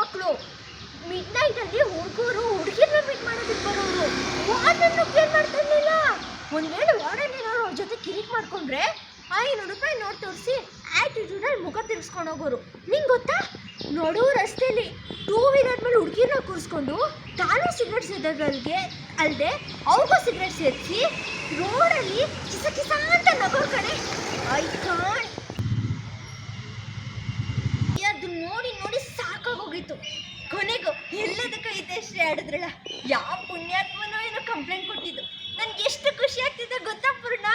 ಮಕ್ಕಳು ಮಿಡ್ ನೈಟಲ್ಲಿ ಹುಡುಗರು ಹುಡುಗಿರನ್ನ ಮೀಟ್ ಮಾಡೋದಕ್ಕೆ ಬರೋರು. ವಾರ್ಡನ್ನು ಕೇರ್ ಮಾಡ್ತಾ ಇರಲಿಲ್ಲ. ಒಂದು ವೇಳೆ ವಾರ್ಡನ್ ಏನಾದ್ರು ಅವ್ರ ಜೊತೆ ಕಿರಿಕ್ ಮಾಡ್ಕೊಂಡ್ರೆ ಐನೂರು ರೂಪಾಯಿ ನೋಟ್ ತೋರಿಸಿ ಆ್ಯಟಿಟ್ಯೂಡಲ್ಲಿ ಮುಖ ತಿರ್ಸ್ಕೊಂಡು ಹೋಗೋರು. ನಿಂಗೆ ಗೊತ್ತಾ? ನಡು ರಸ್ತೆಯಲ್ಲಿ ಟೂ ವೀಲರ್ ಮೇಲೆ ಹುಡುಗಿರನ್ನ ಕೂರಿಸ್ಕೊಂಡು ತಾನು ಸಿಗರೇಟ್ ಸೇದೋದ್ರಲ್ಗೆ ಅಲ್ಲದೆ ಅವ್ರಿಗೂ ಸಿಗರೇಟ್ ಸೇರಿಸಿ ರೋಡಲ್ಲಿ ಕಿಸ ಕಿಸ ಅಂತ ನಗೋರ್ ಕಡೆ. ಐ ಕಾಂಟ್ ಅದು ನೋಡಿ ನೋಡಿ ಸಾಕಾಗೋಗಿತ್ತು ಕೊನೆಗೂ ಎಲ್ಲದಕ್ಕೂ ಇದೆಷ್ಟೇ ಆಡಿದ್ರಲ್ಲ. ಯಾವ ಪುಣ್ಯಾತ್ಮನೋ ಏನೋ ಕಂಪ್ಲೇಂಟ್ ಕೊಟ್ಟಿದ್ದು. ನನ್ಗೆ ಎಷ್ಟು ಖುಷಿ ಆಗ್ತಿದೆ ಗೊತ್ತಾ, ಪೂರ್ಣ?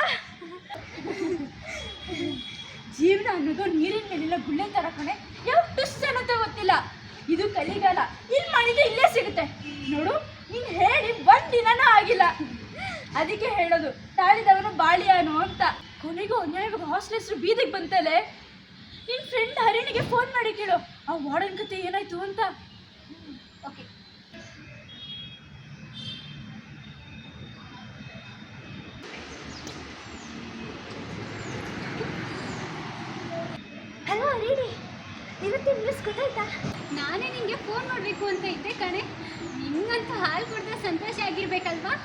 ಜೀವನ ಅನ್ನೋದು ನೀರಿನ ಮೇಲಿಲ್ಲ ಗುಳ್ಳೆ ತರ ಕಣೆ. ಯಾವ ಟ್ವಿಸ್ಟ್ ಅನ್ನೋದು ಗೊತ್ತಿಲ್ಲ. ಇದು ಕಲಿಗಾಲ. ಇಲ್ಲಿ ಮಾಡಿದ್ರೆ ಇಲ್ಲೇ ಸಿಗುತ್ತೆ. ನೋಡು, ನೀನು ಹೇಳಿ ಒಂದ್ ದಿನನೂ ಆಗಿಲ್ಲ. ಅದಕ್ಕೆ ಹೇಳೋದು, ತಾಳಿದವನು ಬಾಳಿಯಾನು ಅಂತ. ಕೊನೆಗೂ ಅನ್ಯಾಯವಾಗಿ ಹಾಸ್ಟೆಲ್ ಹೆಸರು ಬೀದಿಗೆ ಬಂತಲೆ ನಿನ್ನ ಫ್ರೆಂಡ್ ಹರಿಣಿಗೆ ಫೋನ್ ಮಾಡಿ ಕೇಳು. ಆ ವಾರ್ಡನ್ ಕತೆ ಏನಾಯ್ತು ಅಂತ. Okay hello Harini. ಇವತ್ತು ನ್ಯೂಸ್ ಗೊತ್ತಾಯ್ತಾ? ನಾನೇ ನಿಂಗೆ ಫೋನ್ ಮಾಡಬೇಕು ಅಂತ ಇದ್ದೆ ಕಣೆ. ನಿಂಗಂತೂ ಹಾಲು ಕೊಡ್ತಾ ಸಂತೋಷ ಆಗಿರ್ಬೇಕಲ್ವಾ?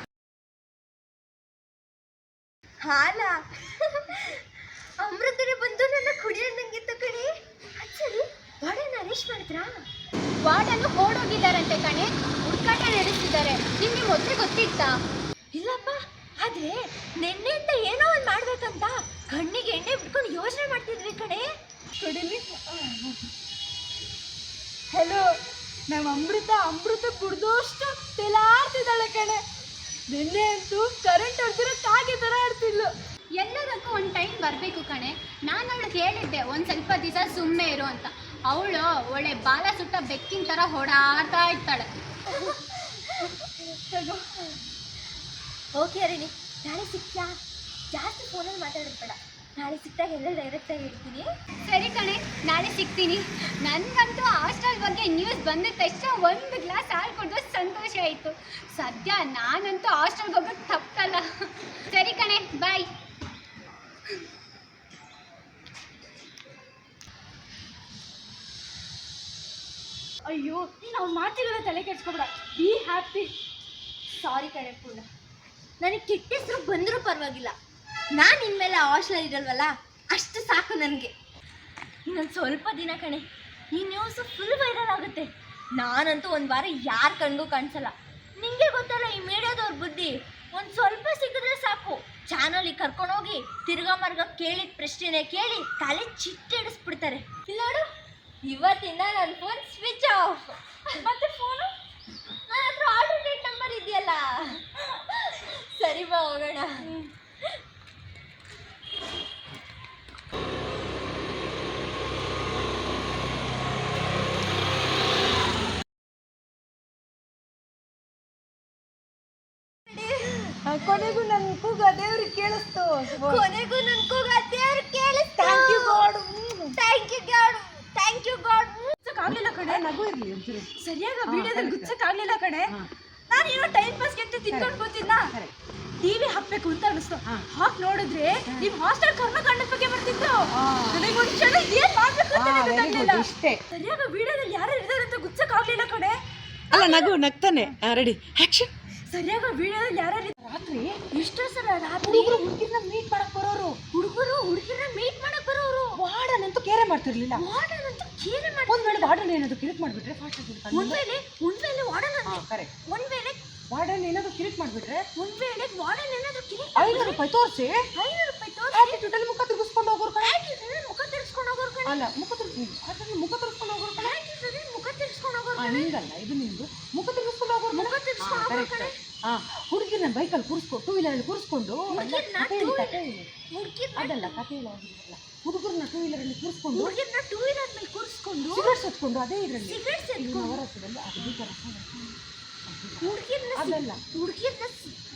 ಹಾಲ? ಅಮೃತರು ಬಂದು ನನ್ನ ಕುಡಿಯೋದಂಗಿತ್ತು ಕಣೆ. ಅಚ್ಚರಿ ವಾರ್ಡನ್ ಅರೆಸ್ಟ್ ಮಾಡಿದ್ರಾ? ವಾರ್ಡನ್ನು ಓಡೋಗಿದ್ದಾರಂತೆ ಕಣೆ. ಹುಡುಕಾಟ ನಡೆಸಿದ್ದಾರೆ. ನಿಂಗೆ ಮೊದಲೇ ಗೊತ್ತಿತ್ತಾ? ಇಲ್ಲಪ್ಪ ಆದ್ರೆ ನಿನ್ನೆಯಿಂದ ಏನೋ ಒಂದು ಮಾಡ್ಬೇಕಂತ ಕಣ್ಣಿಗೆ ಎಣ್ಣೆ ಬಿಟ್ಕೊಂಡು ಯೋಚನೆ ಮಾಡ್ತಿದ್ವಿ ಕಣೆ. ಕೊಡಿಲಿ ಹಲೋ ನಮ್ಮ ಅಮೃತ ಅಮೃತ ಕುಡ್ದೋಷ್ಟು ತೆಲಾಡ್ತಿದ್ದಾಳೆ ಕಣೆ. ನಿನ್ನೆ ಅಂತೂ ಕರೆಂಟ್ ಹೊಡೆದಿರೋ ಕಾಗೆ ಥರ ಆಡ್ತಿದ್ಲು. ಎಲ್ಲದಕ್ಕೂ ಒಂದು ಟೈಮ್ ಬರಬೇಕು ಕಣೆ. ನಾನು ಅವಳು ಹೇಳಿದ್ದೆ ಒಂದು ಸ್ವಲ್ಪ ದಿವಸ ಸುಮ್ಮನೆ ಇರು ಅಂತ. ಅವಳು ಒಳ್ಳೆ ಬಾಲ ಸುಟ್ಟ ಬೆಕ್ಕಿನ ಥರ ಓಡಾಡ್ತಾ ಇರ್ತಾಳೆ. ಓಕೆ ಅರಿಣಿ ನಾಳೆ ಸಿಕ್ತಾ ಜಾಸ್ತಿ ಫೋನಲ್ಲಿ ಮಾತಾಡೋದು ಬೇಡ. ನಾಳೆ ಸಿಕ್ತಾಗ ಎಲ್ಲ ಡೈರೆಕ್ಟಾಗಿ ಹೇಳ್ತೀನಿ ಸರಿ ಕಣೆ ನಾಳೆ ಸಿಗ್ತೀನಿ. ನನಗಂತೂ ಹಾಸ್ಟೆಲ್ ಬಗ್ಗೆ ನ್ಯೂಸ್ ಬಂದ ತಕ್ಷಣ ಒಂದು ಗ್ಲಾಸ್ ಹಾಲು ಕುಡಿದು ಸಂತೋಷ ಆಯಿತು. ಸದ್ಯ ನಾನಂತೂ ಹಾಸ್ಟೆಲ್ಗೆ ಹೋಗೋದು ತಪ್ಪಲ್ಲ. ಸರಿ ಕಣೆ ಬಾಯ್ ಅಯ್ಯೋ, ನೀನು ಅವ್ನು ಮಾತಿಗೆಲ್ಲ ತಲೆ ಕೆಡ್ಸ್ಕೊಬೇಡ. ಬಿ ಹ್ಯಾಪಿ ಸಾರಿ ಕಣೆ ಪೂರ್ಣ. ನನಗೆ ಕೆಟ್ಟ ಹೆಸರು ಬಂದರೂ ಪರವಾಗಿಲ್ಲ. ನಾನು ಇನ್ಮೇಲೆ ಹಾಸ್ಟೆಲ್ ಇರಲ್ವಲ್ಲ ಅಷ್ಟು ಸಾಕು ನನಗೆ. ಇನ್ನೊಂದು ಸ್ವಲ್ಪ ದಿನ ಕಣೆ. ಈ ನ್ಯೂಸ್ ಫುಲ್ ವೈರಲ್ ಆಗುತ್ತೆ. ನಾನಂತೂ ಒಂದು ವಾರ ಯಾರು ಕಣ್ಗೂ ಕಾಣಿಸಲ್ಲ. ನಿಮಗೆ ಗೊತ್ತಲ್ಲ ಈ ಮೀಡಿಯಾದವ್ರ ಬುದ್ಧಿ? ಒಂದು ಸ್ವಲ್ಪ ಸಿಕ್ಕಿದ್ರೆ ಸಾಕು. ಚಾನಲಿಗೆ ಕರ್ಕೊಂಡೋಗಿ ತಿರ್ಗಾ ಮರ್ಗ ಕೇಳಿದ ಪ್ರಶ್ನೆನೇ ಕೇಳಿ ತಲೆ ಚಿಟ್ಟೆಡಿಸ್ಬಿಡ್ತಾರೆ ಇಲ್ಲ ನೋಡು. ಇವತ್ತಿಂದ ನನ್ನ ಫೋನ್ ಸ್ವಿಚ್ ಆಫ್ ಮತ್ತೆ ಫೋನು ನನ್ನ ಹತ್ರ ಆಲ್ಟರ್ನೇಟ್ ನಂಬರ್ ಇದೆಯಲ್ಲ. ಸರಿ ಬಾ ಹೋಗೋಣ. ಕೊನೆಗೂ ನನ್ನ ಕೂಗ ದೇವ್ರಿಗೆ ಕೇಳಿಸ್ತು. ಕೊನೆಗೂ ನನ್ನ ಕೂಗ ನಗು ಇರ್ಲಿ ಒಂಚೂರು. ಸರಿಯಾಗಿ ವಿಡಿಯೋದಲ್ಲಿ ಕಡೆ ಗುಚ್ಚಕ್ಕಾಗ್ಲಿಲ್ಲ ಕಣೆ. ಹಾ. ನಾನು ಏನೋ ಟೈಮ್ ಪಾಸ್ಗೆ ಅಂತ ತಿನ್ಕೊಂಡು ಕೂತಿದ್ನ. ಟಿವಿ ಹಾಕ್ಬೇಕು ಅಂತ ಅನಿಸ್ತು. ಹಾಕ್ ನೋಡಿದ್ರೆ ನಿಮ್ ಹಾಸ್ಟೆಲ್ ಕರ್ಮಕಾಂಡ ಬಗ್ಗೆ ಬರ್ತಿತ್ತು. ನನಗೆ ಒಂದು ಕ್ಷಣ ಏನ್ ಮಾಡ್ಬೇಕು ಅಂತ ಗೊತ್ತಾಗ್ಲಿಲ್ಲ. good, ಸರಿಯಾಗಿ ವಿಡಿಯೋದಲ್ಲಿ ಯಾರು ಇರ್ತಾರೆ ಅಂತ ಗುಚ್ಚಕ್ಕಾಗ್ಲಿಲ್ಲ ಕಣೆ. ಅಲ್ಲ ನಗು ನಗ್ತಾನೆ. ರೆಡಿ ಆಕ್ಷನ್ ಸರಿಯಾಗಿ ವಿಡಿಯೋದಲ್ಲಿ ಯಾರು ರಾತ್ರಿ ಇಷ್ಟು ಸಲ ರಾತ್ರಿ ಹುಡುಗರು ಹುಡುಗಿರ್ನ ಮೀಟ್ ಮಾಡಕ್ ಬರೋರು. ಹುಡುಗರು ಹುಡುಗಿನ ಮೀಟ್ ಮಾಡಕ್ ಬರೋರು. ವಾರ್ಡನ್ ಅಂತೂ ಕೇರೆ ಮಾಡ್ತಿರ್ಲಿಲ್ಲ. ವಾರ್ಡನ್ ಅಂತ ಕೇರೆ ಮಾಡಿ ಒಂದು ವೇಳೆ ವಾರ್ಡನ್ ಏನಾದ್ರು ಕಿರಿಕ್ ಮಾಡಿಬಿಟ್ರೆ ಫಾಸ್ಟ್ ಆಗಿ ಒಂದ್ ವೇಳೆ ಒಂದ್ ವೇಳೆ ವಾರ್ಡನ್ ಅಂತ ಕರೆಕ್ಟ್ ಒಂದ್ ವೇಳೆ ವಾರ್ಡನ್ ಏನಾದ್ರು ಕಿರಿಕ್ ಮಾಡ್ಬಿಟ್ರೆ ಒಂದ್ ವೇಳೆ ವಾರ್ಡನ್ ಏನಾದ್ರು ಕಿರಿಕ್ ಐನೂರು ರೂಪಾಯಿ ತೋರಿಸಿ. ಐನೂರು ರೂಪಾಯಿ ತೋರ್ಸಿ. ಆಟಿಟ್ಯೂಡ್ ಅಲ್ಲಿ ಮುಖ ತಿರುಗಿಸ್ಕೊಂಡು ಹೋಗೋರು ಕಣೆ. ಮುಖ ತಿರ್ಸ್ಕೊಂಡು ಹೋಗೋರು ಕಣೆ. ಅಲ್ಲ ಮುಖ ತಿರುಗಿ ಮುಖ ತಿರುಗಿಸ್ಕೊಂಡು ಹೋಗೋರು ಕಣೆ. ಮುಖ ತಿರ್ಸ್ಕೊಂಡು ಹೋಗೋರು ಹಿಂಗಲ್ಲ ಇದು ನಿಮ್ಮದು ಮುಖ ತಿರುಗಿಸ್ಕೊಂಡು ಹೋಗೋರು ಮುಖ ತಿರ್ಸ್ಕೊಂಡು ಹೋಗೋರು ಕಣೆ. ಹಾ ಹುಡುಗಿನ ಬೈಕಲ್ಲಿ ಕೂರಿಸ್ಕೊಂಡು ಟೂ ವೀಲರಲ್ಲಿ ಕೂರಿಸ್ಕೊಂಡು ಅದಲ್ಲ ಕಥೆ ಇಲ್ಲ ಹುಡುಗರನ್ನ ಟೂ ವೀಲರ್ ಅಲ್ಲಿ ಕೂರಿಸ್ಕೊಂಡು ಹುಡುಗಿರ್ನ ಟೂ ವೀಲರ್ ಮೇಲೆ ಸಿಗರೇಟ್ ಅದೇ ಇದರಲ್ಲಿ ಸಿಗರೇಟ್ ಸೇದ್ಕೊಂಡು ನವರಸದಲ್ಲಿ ಅದ್ಭುತ ರಸ ಹುಡುಗಿರ್ನ ಅದಲ್ಲ. ಹುಡುಗಿರ್ನ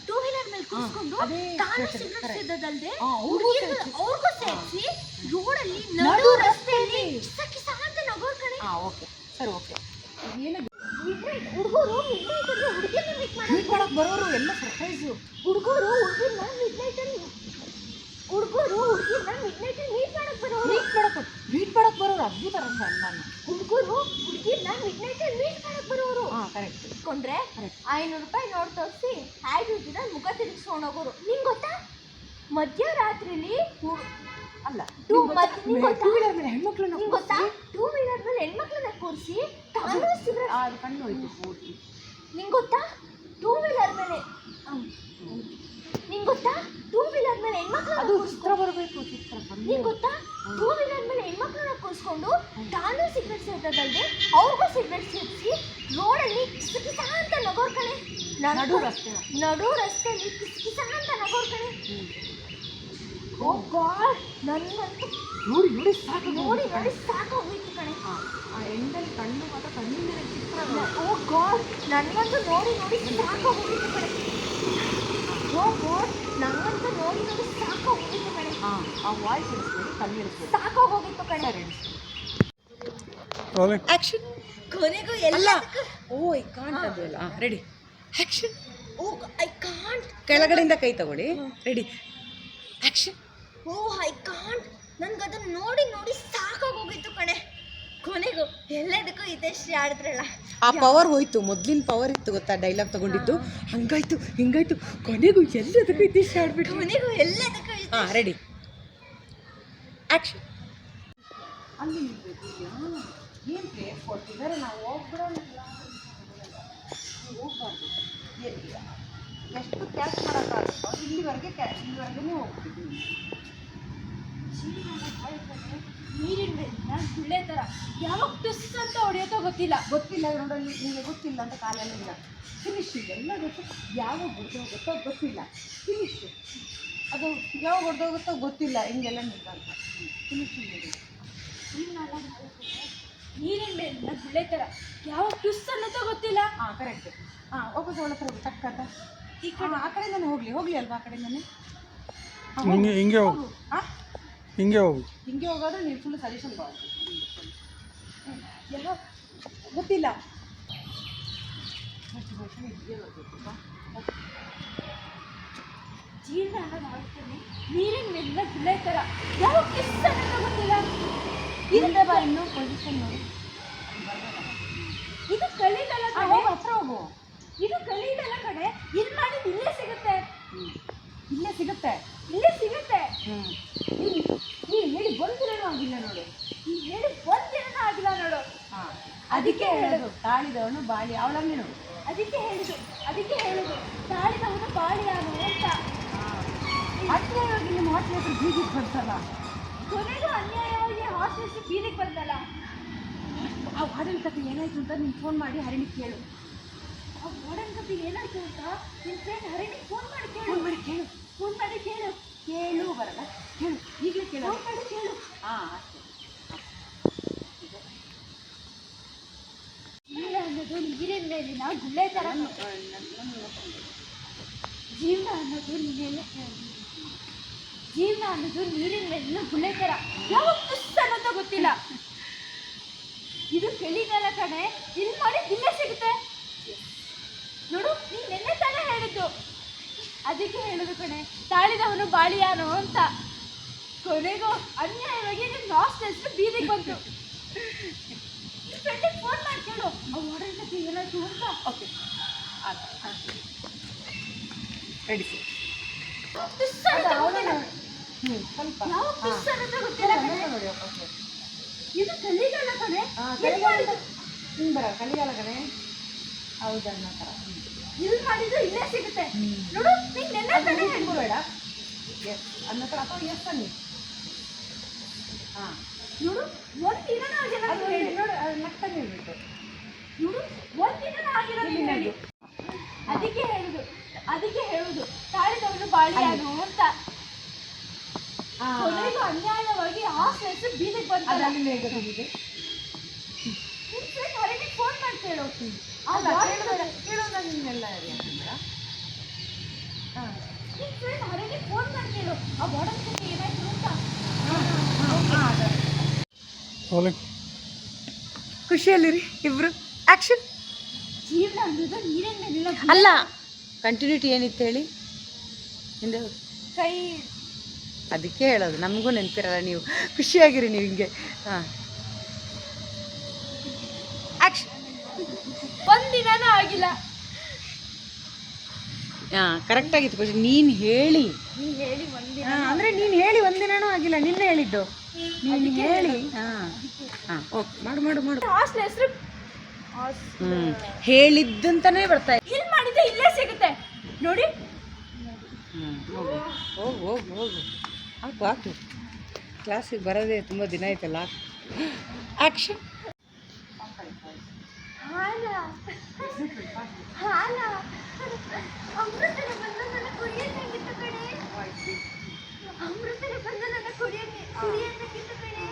ಟೂ ವೀಲರ್ ಮೇಲೆ ಕೂರಿಸ್ಕೊಂಡು ಅದೇ ತಾನು correct, ಸಿಗರೇಟ್ correct. ಆ, ಅವ್ರಿಗೂ ಹುಡುಗಿರ್ನ ಸೇರ್ಸಿ. ಅವ್ರಿಗೂ ಸೇರಿಸಿ ರೋಡಲ್ಲಿ ನಡು ನಡು ರಸ್ತೆಯಲ್ಲಿ. ರಸ್ತೆಯಲ್ಲಿ ಕಿಸ ಕಿಸ ಅಂತ ನಗೋರ್ ಕಡೆ ಹಾ ಓಕೆ ಸರಿ ಓಕೆ ಏನು ಹುಡುಗರು ಮಿಡ್ನೈಟ್ ಅಲ್ಲಿ ಹುಡುಗಿರ್ನ ಮೀಟ್ ಮಾಡಿ ಮೀಟ್ ಬರೋರು ಎಲ್ಲ ಸರ್ಪ್ರೈಸು ಹುಡುಗರು ಹುಡುಗಿರ್ನ ಮಿಡ್ನೈಟ್ ಅಲ್ಲಿ ಹುಡುಗರು ಹುಡುಗಿರ್ನ ಮಿಡ್ನೈಟ್ ಅಲ್ಲಿ ಮೀಟ್ ಮಾಡಕ್ ಬರೋರು ಮೀಟ್ ಮಾಡಕ್ ಮೀಟ್ ಮಾಡಕ್ ಬರೋರು ಅದ್ಭುತ ರಸ ನಾನು ಹುಡುಗರು ಹುಡುಗಿರ್ನ ಮಿಡ್ನೈಟ್ ಅಲ್ಲಿ ಮೀಟ್ ಮಾಡಕ್ ಬರೋರು ಹಾ ಕರೆಕ್ಟ್ ಕೊಂಡ್ರೆ ಐನೂರು ರೂಪಾಯಿ ನೋಡಿ ತೋರಿಸಿ. ಐದು ದಿನ ಮುಖ ತಿರುಗಿಸ್ಕೊಂಡು ಹೋಗೋರು ನಿಂಗೆ ಗೊತ್ತಾ? ಮಧ್ಯರಾತ್ರಿಲಿ ಅಲ್ಲ ಟೂ ಮತ್- ನಿಂಗ್ ಗೊತ್ತಾ? ಟೂ ವೀಲರ್ ಮೇಲೆ ಹೆಣ್ಮಕ್ಳನ್ನ ನಿಂಗೆ ಗೊತ್ತಾ? ಟೂ ವೀಲರ್ ಮೇಲೆ ಹೆಣ್ಮಕ್ಳನ್ನ ಕೂರಿಸಿ ಕಣ್ಣು ಹೋಯ್ತು ಪೂರ್ತಿ ನಿಂಗೆ ಗೊತ್ತಾ ಟೂ ವೀಲರ್ ಮೇಲೆ ನಿಂಗೆ ಗೊತ್ತಾ ಟೂ ವೀಲರ್ ಮೇಲೆ ಹೆಣ್ಮಕ್ಳನ್ನ ಅದು ಕೂರಿಸ್ಕೊಂಡು ಚಿತ್ರ ಬರಬೇಕು ಚಿತ್ರ ನಿಂಗೆ ಗೊತ್ತಾ ಟೂ ವೀಲರ್ ಮೇಲೆ ಹೆಣ್ಮಕ್ಳನ್ನ ಕೂರಿಸ್ಕೊಂಡು ತಾನು ಸಿಗರೇಟ್ ಸೇದೋದಲ್ದೆ ಅವ್ರಿಗೂ ಸಿಗರೇಟ್ ಸೇರಿಸಿ ರೋಡಲ್ಲಿ ಕಿಸ ಕಿಸ ಅಂತ ನಗೋರ್ ಕಣೆ ನನ್- ನಡು ರಸ್ತೆ ನಡು ರಸ್ತೆಯಲ್ಲಿ ಕಿಸ ಕಿಸ ಅಂತ ಕಣೆ. ಓ ಗಾಡ್ ನನ್ನಂತೂ ನೋಡಿ ನೋಡಿ ಸಾಕು ನೋಡಿ. ನೋಡಿ ಸಾಕಾಗೋಯ್ತು ಕಣೆ. ಆ ಎಂಡಲ್ಲಿ ಕಣ್ಣು ಮಾತ್ರ ಕಣ್ಣಿಂದ ಚಿತ್ರ ಓ ಗಾಡ್ ನನಗಂತೂ ನೋಡಿ ನೋಡಿ ಸಾಕಾಗೋಗಿತ್ತು ಕಣೆ. ಓ ಗಾಡ್ ನನಗಂತೂ ನೋಡಿ ನೋಡಿ ಸಾಕಾಗೋಗಿತ್ತು ಕಣೆ. ಹಾ ಆ ವಾಯ್ಸ್ ಇಳಿಸ್ಬೇಡಿ ಕಣ್ಣು ಇಳಿಸ್ಬೇಡಿ ಸಾಕಾಗೋಗಿತ್ತು ಕಣೆ. ಆಕ್ಷನ್ ಕೊನೆಗೂ ಎಲ್ಲ ಓ ಅದಲ್ಲ ready action oh I can't ಕೆಳಗಡೆಯಿಂದ ಕೈ ತಗೊಳ್ಳಿ. Ready action oh I can't ನನ್ಗೆ ಅದನ್ನ ನೋಡಿ ನೋಡಿ ಸಾಕಾಗೋಗಿತ್ತು ಕಣೆ. ಕೊನೆಗೂ ಎಲ್ಲದಕ್ಕೂ ಇದೆಷ್ಟು ಆಡಿದ್ರಲ್ಲ. ಆ ಪವರ್ ಹೋಯ್ತು. ಮೊದ್ಲಿನ ಪವರ್ ಇತ್ತು ಗೊತ್ತಾ? ಡೈಲಾಗ್ ತಗೊಂಡಿದ್ದು. ಹಂಗಾಯ್ತು ಹಿಂಗಾಯ್ತು. ಕೊನೆಗೂ ಎಲ್ಲದಕ್ಕೂ ಇದೆ ಆಡ್ಬಿಟ್ಟು ಕೊನೆಗೂ ಎಲ್ಲದಕ್ಕೂ ಹಾ ಹಾಂ ರೆಡಿ ಆಕ್ಷನ್ ಅಲ್ಲಿ ಏನು ಪ್ಲೇಸ್ ಕೊಟ್ಟಿದ್ದಾರೆ ನಾವು ಹೋಗ್ಬಿಡೋಣ. ಹೋಗ್ಬಾರ್ದು? ಎಷ್ಟು ಕ್ಯಾಚ್ ಮಾಡೋಕ್ಕಾಗುತ್ತೋ ಇಲ್ಲಿವರೆಗೆ ಕ್ಯಾಚ್ ಇಲ್ಲಿವರೆಗೂ ಹೋಗ್ತಿದ್ದೀವಿ ನೀರಿನ ಗುಳ್ಳೆ ಥರ ಯಾವಾಗ ಟುಸ್ ಅಂತ ಹೊಡೆಯೋತೋ ಗೊತ್ತಿಲ್ಲ. ಗೊತ್ತಿಲ್ಲ ನೋಡಲ್ಲಿ ನಿಮಗೆ ಗೊತ್ತಿಲ್ಲ ಅಂತ ಕಾಲೆಲ್ಲ ಫಿನಿಶ್ ಎಲ್ಲ ಗೊತ್ತು. ಯಾವಾಗ ಹೊಡೆದೋಗುತ್ತೋ ಗೊತ್ತಿಲ್ಲ. ಫಿನಿಶ್ ಅದು ಯಾವಾಗ ಹೊಡೆದೋಗುತ್ತೋ ಗೊತ್ತಿಲ್ಲ, ಹಿಂಗೆಲ್ಲ ನಿಂತ ಫಿನಿಶಿಂಗ್ ನೀರಿನ ಮೇಲೆ ಗುಳ್ಳೆ ಥರ ಯಾವ ಅನ್ನೋತೋ ಗೊತ್ತಿಲ್ಲ. ಹಾಂ ಕರೆಕ್ಟ್ ಹಾಂ ವಾಪಸ್ ಅವಳ ಹತ್ರ ಟಕ್ಕಂತ ಈ ಕಡೆ. ಆ ಕಡೆಯಿಂದನೇ ಹೋಗಲಿ ಹೋಗಲಿ ಅಲ್ವಾ ಆ ಕಡೆಯಿಂದನೇ? ಹಿಂಗೆ. ಹಿಂಗೆ ಹೋಗು ಹಾಂ? ಹಿಂಗೆ ಹೋಗು. ಹಿಂಗೆ ಹೋಗೋದ್ರೆ ನೀನು ಫುಲ್ ಸಜೆಷನ್ ಬಾ ಎಲ್ಲ? ಗೊತ್ತಿಲ್ಲ. ಜೀರ್ಣ ಅನ್ನೋದು ನೀರಿನ ಮೇಲಿನ ಗುಳ್ಳೆ ಥರ ಯಾವ ಕಿಸ್ ಗೊತ್ತಿಲ್ಲ. ಇನ್ನೂ ಪೊಸಿಷನ್ ನೋಡಿ. ಇದು ಕಲಿಗಲ್ಲ ಕಡೆ ಹತ್ರ ಹೋಗು. ಇದು ಕಲಿಗಲ್ಲ ಕಡೆ ಇಲ್ಲಿ ಮಾಡಿದ್ದು ಇಲ್ಲೇ ಸಿಗುತ್ತೆ. ಇಲ್ಲೇ ಸಿಗುತ್ತೆ. ಇಲ್ಲೇ ಸಿಗುತ್ತೆ. ನೀನು ನೀನು ಹೇಳಿ ಬಂದಿರೋನು ಆಗಿಲ್ಲ ನೋಡು. ನೀ ಹೇಳಿ ಒಂದಿನ ಆಗಿಲ್ಲ ನೋಡು. ಹಾಂ. ಅದಕ್ಕೆ ಹೇಳೋದು. ತಾಳಿದವನು ಬಾಳಿ ಅವಳ ನೀನು ಅದಕ್ಕೆ ಹೇಳಿದು. ಅದಕ್ಕೆ ಹೇಳೋದು. ತಾಳಿದವನು ಬಾಳಿ ಬಾಳಿಯಾನು ಅಂತ. ಅನ್ಯಾಯವಾಗಿ ನಿಮ್ಮ ಹೋಟ್ಲ್ ಬೀದಿಗೆ ಬರ್ತಲ್ಲ. ಕೊನೆಗೂ ಅನ್ಯಾಯವಾಗಿ ಹಾಸ್ಟೆಲ್ಸ್ ಬೀದಿಗೆ ಬಂದಲ್ಲ ಆ ವಾರ್ಡನ್ ಕತೆ ಏನಾಯ್ತು ಅಂತ ನೀನು ಫೋನ್ ಮಾಡಿ ಹರಿಣಿ ಕೇಳು. ಆ ವಾರ್ಡನ್ ಕತೆ ಏನಾಯ್ತು ಅಂತ ನಿನ್ ಫ್ರೆಂಡ್ ಹರಿಣಿ ಫೋನ್ ಮಾಡಿ ಕೇಳು. ಫೋನ್ ಮಾಡಿ ಕೇಳು. ಫೋನ್ ಮಾಡಿ ಕೇಳು. ಕೇಳು ಬರಲ್ಲ. ಕೇಳು. ಈಗಲೇ ಕೇಳು. ಫೋನ್ ಮಾಡಿ ಕೇಳು. ಹಾಂ ಅಷ್ಟೇ ಜೀವನ ಅನ್ನೋದು ನೀರಿನ ಮೇಲಿನ ಗುಳ್ಳೆ ಥರ ಜೀವನ ಅನ್ನೋದು ನೀನೆಲ್ಲ ಜೀವನ ಅನ್ನೋದು ನೀರಿನ ಮೇಲಿನ ಗುಳೆ ಥರ ಯಾವಾಗ ಟುಸ್ ಅನ್ನೋದು ಗೊತ್ತಿಲ್ಲ. ಇದು ಚಳಿಗಾಲ ಕಣೆ. ಇಲ್ಲಿ ಮಾಡಿ ಇಲ್ಲೇ ಸಿಗುತ್ತೆ. ನೋಡು ನೀ ನೆನ್ನೆ ತಾನೇ ಹೇಳಿದ್ದು. ಅದಕ್ಕೆ ಹೇಳಿದ್ರು ಕಣೆ ತಾಳಿದವನು ಬಾಳಿಯಾನು ಅಂತ. ಕೊನೆಗೂ ಅನ್ಯಾಯವಾಗಿ ನಿಮ್ ಲಾಸ್ಟ್ ಹೆಸರು ಬೀದಿಗೆ ಬಂತು. ಫ್ರೆಂಡಿಗೆ ಫೋನ್ ಮಾಡಿ ಕೇಳು. ಅವ್ ಹೊಡೆದ ಏನಾಯ್ತು ಅಂತ. ಓಕೆ ರೆಡಿ ಸರ್ ಅಂತ ಸ್ವಲ್ಪ. ಇದು ಕಲಿಗಾಲ? ಹಿಂಗೆ ಬರ ಕಲಿಗಾಲ ಕಣೆ. ಹೌದನ್ನೋ ಥರ ಇಲ್ಲಿ ಮಾಡಿದ್ರೆ ಇಲ್ಲೇ ಸಿಗುತ್ತೆ. ನೋಡು ನೀನ್ ನೆನ್ನೆ ತಾನೇ ಹೇಳಿದ್ದು ಬೇಡ. ಎಸ್ ಅನ್ನೋ ಥರ ಅಥವಾ ಎಸ್ ಅನ್ನಿ. ಹಾಂ. ನೋಡು ಒಂದ್ ದಿನನೂ ಆಗಿರೋ ಅದು ಹೇಳಿ. ನೋಡು ನಗ್ತಾನೆ ಇರಬೇಕು ನೋಡು ಒಂದ್ ಆಗಿಲ್ಲ ನೀನ್ ಹೇಳಿ. ಅದಕ್ಕೆ ಹೇಳುದು ಅದಕ್ಕೆ ಹೇಳುದು. ತಾಳಿದವನು ಬಾಳಿಯಾನು ಅಂತ. ಹಾಂ ಕೊನೆಗೂ ಅನ್ಯಾಯವಾಗಿ ಆ ಹೆಸರು ಬೀದಿಗೆ ಫ್ರೆಂಡ್ ಹೊರಗೆ ಫೋನ್ ಮಾಡಿ ಕೇಳೋಗ್ತೀನಿ ಆ ಅಲ್ಲ ಬಾಡಿ ಕೇಳೋದ ಕೇಳೋದ ನಿನ್ನೆಲ್ಲ ಹೇಳಿ ಅಂತಂದ್ರೆ ಹಾಂ ನಿನ್ ಫ್ರೆಂಡ್ ಹೊರಗೆ ಫೋನ್ ಮಾಡಿ ಕೇಳು. ಆ ಜೊತೆ ಏನಾಯ್ತು ಅಂತ. ಖುಷಿಯಲ್ಲಿರಿ ಇಬ್ರು. ಆಕ್ಷನ್ ಜೀವನ ಅನ್ನೋದು ನೀರಿನ ಮೇಲಿನ ಅಲ್ಲ ಕಂಟಿನ್ಯೂಟಿ ಏನಿತ್ತು ಹೇಳಿ? ಹಿಂದೆ ಹೋಗಿ. ಕೈ ಅದಕ್ಕೆ ಹೇಳೋದು ನಮಗೂ ನೆನಪಿರಲ್ಲ ನೀವು ಖುಷಿಯಾಗಿರಿ ನೀವು ಹಿಂಗೆ. ಹಾಂ. ಆಕ್ಷನ್ ಒಂದ್ ದಿನನೂ ಆಗಿಲ್ಲ. ಹಾಂ ಕರೆಕ್ಟಾಗಿತ್ತು ಖುಷಿ ನೀನು ಹೇಳಿ. ಹೇಳಿ ಒಂದಿನ ಅಂದರೆ ನೀನು ಹೇಳಿ ಒಂದಿನೂ ಆಗಿಲ್ಲ ನಿನ್ನೆ ಹೇಳಿದ್ದು. ನೀನು ಹೇಳಿ ಹಾಂ ಹಾಂ ಓಕೆ ಮಾಡು ಮಾಡು ಮಾಡು. ಹಾಸ್ಟೆಲ್ ಹೆಸರು? ಹ್ಞೂ ಹೇಳಿದ್ದಂತನೇ ಬರ್ತಾ ಇಲ್ಲಿ ಮಾಡಿದ್ರೆ ಇಲ್ಲೇ ಸಿಗುತ್ತೆ. ನೋಡಿ. ಹ್ಞೂ ಹೋಗು ಹೋಗು ಹೋಗು ಹೋಗು. ಹಾಕು ಹಾಕು. ಕ್ಲಾಸಿಗೆ ಬರೋದೇ ತುಂಬ ದಿನ ಆಯ್ತಲ್ಲ ಆ್ಯಕ್ಷನ್ ಅಮೃತನ ಬಂದು ನನ್ನ ಕುಡಿಯನ್ನಾಗಿತ್ತು ಕಣೆ. ಅಮೃತನ ಬಂದು ನನ್ನ ಕುಡಿಯನ್ನ ಕುಡಿಯನ್ನಾಗಿತ್ತು ಕಣೆ